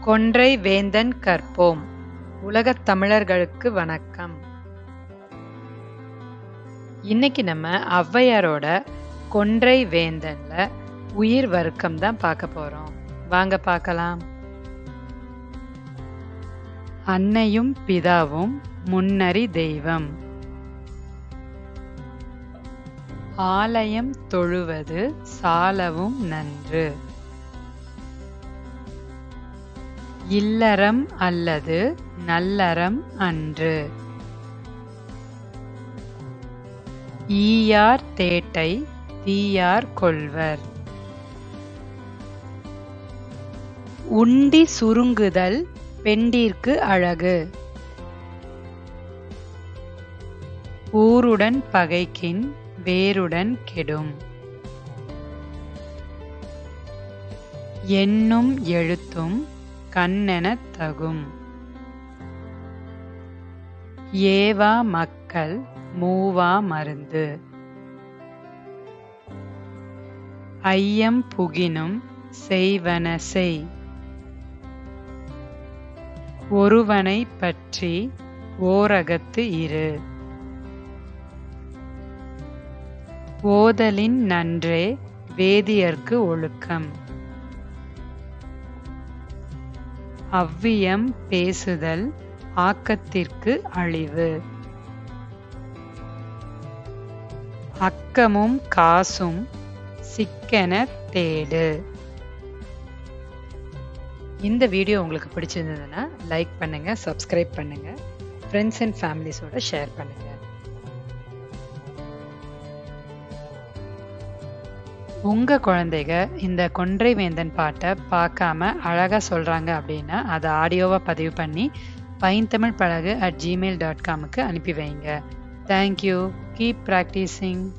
கொன்றை வேந்தன் கற்போம். உலகத் தமிழர்களுக்கு வணக்கம். இன்னைக்கு நம்ம ஔவையாரோட கொன்றை வேந்தன்ல உயிர் வர்க்கம் தான் பார்க்க போறோம். வாங்க பார்க்கலாம். அன்னையும் பிதாவும் முன்னறி தெய்வம். ஆலயம் தொழுவது சாலவும் நன்று. இல்லறம் அல்லது நல்லறம் அன்று. ஈயார் தேட்டை தீயார் கொள்வர். உண்டி சுருங்குதல் பெண்டிற்கு அழகு. ஊருடன் பகைக்கின் வேருடன் கெடும். எண்ணும் எழுத்தும் கண்ணெனத் தகும். ஏவா மக்கள் மூவா மருந்து. ஐயம் புகினும் செய்வன செய். ஒருவனை பற்றி ஓரகத்து இரு. ஓதலின் நன்றே வேதியர்க்கு ஒழுக்கம். அவ்வியம் பேசுதல் ஆக்கத்திற்கு அழிவு. அக்கமும் காசும் சிக்கன தேடு. இந்த வீடியோ உங்களுக்கு பிடிச்சிருந்ததுன்னா லைக் பண்ணுங்க சப்ஸ்கிரைப் பண்ணுங்க. ஃப்ரெண்ட்ஸ் அண்ட் ஃபேமிலிஸோட ஷேர் பண்ணுங்கள் உங்க குழந்தைக இந்த கொன்றை வேந்தன் பாட்டை பார்க்காம அழகா சொல்றாங்க அப்படின்னா அதை ஆடியோவா பதிவு பண்ணி பைந்தமிழ் பழகு அட் ஜிமெயில் டாட் காமுக்கு அனுப்பி வைங்க. Thank you keep practising